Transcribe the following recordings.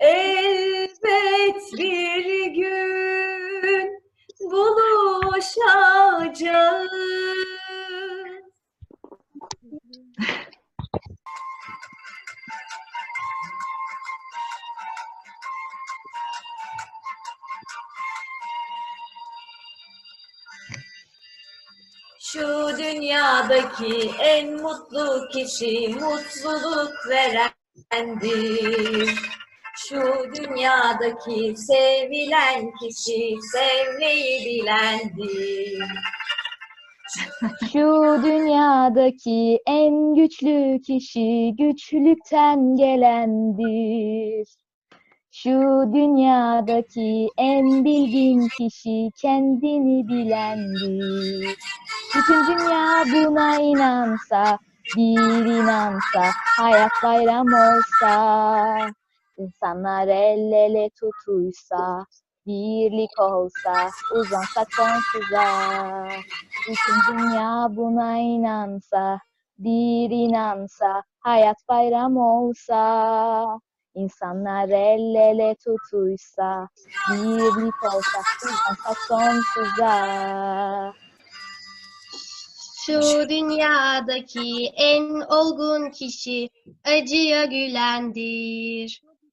Elbet bir gün buluşacağız. Şu dünyadaki en mutlu kişi mutluluk verendir. Şu dünyadaki sevilen kişi sevmeyi bilendir. Şu dünyadaki en güçlü kişi güçlükten gelendir. Şu dünyadaki en bilgin kişi kendini bilendir. Bütün dünya buna inansa, bir inansa, hayat bayram olsa, insanlar el ele tutuysa, birlik olsa, uzansak sonsuza. Bütün dünya buna inansa, bir inansa, hayat bayram olsa, insanlar el ele tutuysa, birlik olsa, uzansak sonsuza. Şu dünyadaki en olgun kişi acıya gülendir.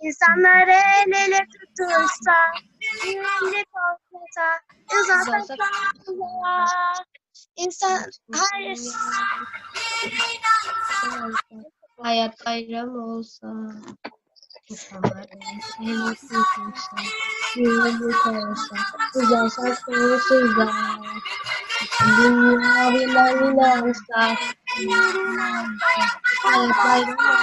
İnsanlar el ele tutulsa, birlik olsa, sonsuza. İnsan, hayır, Hayat bayram olsa. İnsanlar el tutulsa, birlik olsa, uzansak sonsuza. Dünya bile inansa, hayat bayram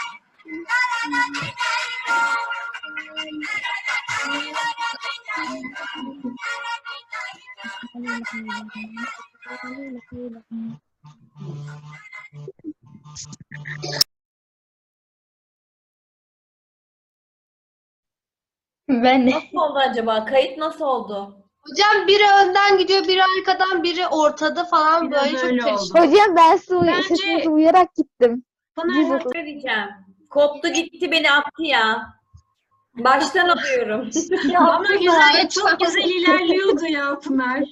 Ben de. nasıl oldu acaba? Kayıt nasıl oldu? Hocam biri önden gidiyor, biri arkadan, biri ortada falan Biraz böyle çok öyle oldu. Hocam ben Bence- sesinizi uyarak gittim. Pınar Ne diyeceğim? Koptu gitti beni attı ya. Baştan alıyorum. ama güzel, çok güzel ilerliyordu ya Pınar.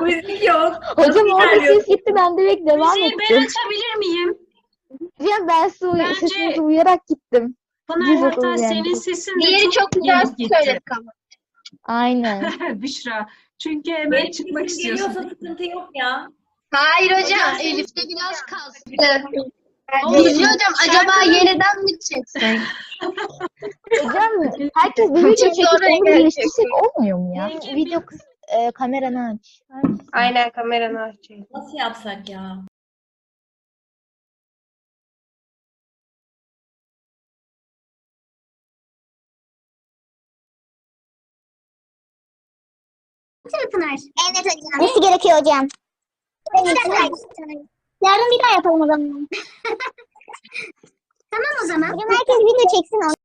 Müzik yok. Hocam orada ses gitti ben direkt devam Müziği ben ettim. açabilir miyim? Hocam ben su Bence- sesinizi uyarak gittim. Pınar Güzel hatta yani. senin sesin de Diğeri çok güzel gelip gitti. söyledik ama. Aynen. Büşra. Çünkü hemen Benim çıkmak sesim geliyorsa istiyorsun. sıkıntı yok ya. Hayır hocam, Hocam, Elif'te biraz kalsın. Burcu hocam acaba yeniden mi çeksek? Hocam herkes bir video çekip onu gelecek. birleştirsek olmuyor mu ya? Video kıs- e, kameranı aç. Aynen kameranı açayım. Nasıl yapsak ya? Pınar. Evet hocam. Nasıl gerekiyor hocam? Evet. Yarın bir daha yapalım o zaman. tamam o zaman. Hocam herkes video çeksin.